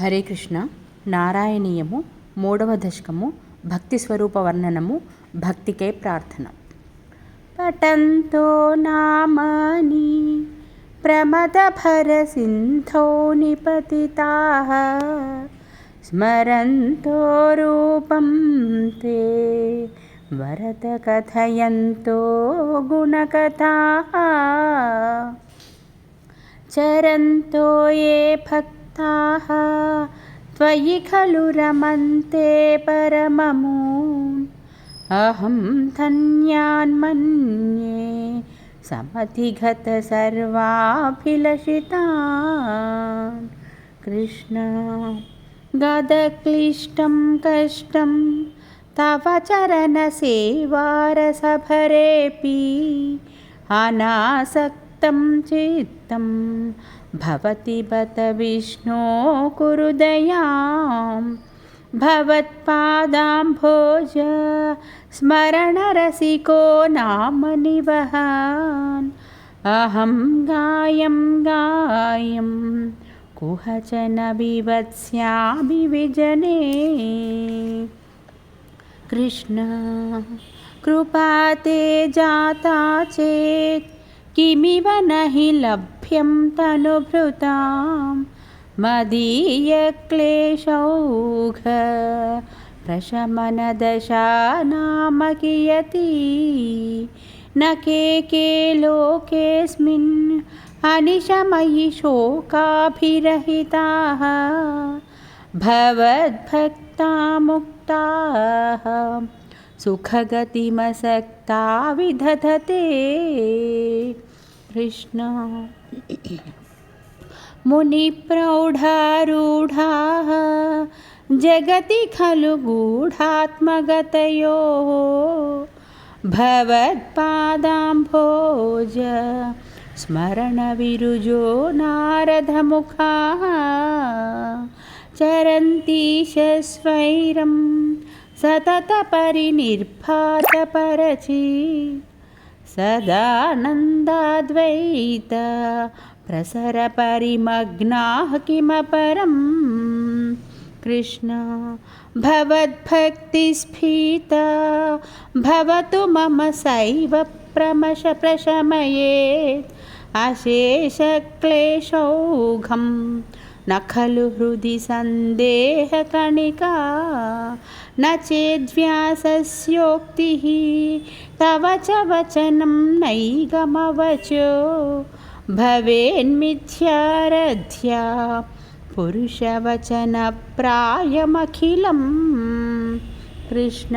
హరే కృష్ణ నారాయణీయము మూడవ దశకము భక్తి స్వరూప వర్ణనము భక్తికే ప్రార్థన. పటంతో నామాని ప్రమద భర సింధో నిపతితా స్మరంతో రూపం తే వరద కథయంతో గుణకథా చరంతో ఏ భక్తి भक्ताः त्वयि खलु रमन्ते परममून् अहं धन्यान् मन्ये समधिगत सर्वाभिलषितान् कृष्ण, गदक्लिष्टं कष्टं तव चरणसेवारसभरेऽपि अनासक्तं चित्तं भवति बत विष्णो कुरु दयां भवत्पादाम्भोज स्मरणरसिको नाम निवहान्। अहं गायं गायं कुहचन बिभत्स्यामि विजने। कृष्ण, कृपा ते जाता चेत्, किमिव न हि लभ्यं तनुभृतां मदीयक्लेशौघ प्रशमनदशा नाम कियती न के के लोकेऽस्मिन् अनिशमयि शोकाभिरहिताः। भवद्भक्ता मुक्ताः सुखगतिमसक्ता विदधते कृष्ण। मुनिप्रौढारूढाः जगति खलु गूढात्मगतयोः। भवत्पादाम्भोज स्मरणविरुजो नारदमुखाः चरन्तीशस्वैरं सततपरिनिर्भातपरचि। सदानन्दाद्वैत प्रसरपरिमग्नाः किमपरं कृष्ण भवद्भक्तिस्फीता भवतु मम सैव प्रमश प्रशमयेत् अशेषक्लेशौघं నఖలు హృది సందేహకణికా నేద్వ్యాసస్యోక్తి తవ చ వచనం నైగమవచో భవేన్మిథ్యారధ్యా పురుషవచన ప్రాయమఖిలం. కృష్ణ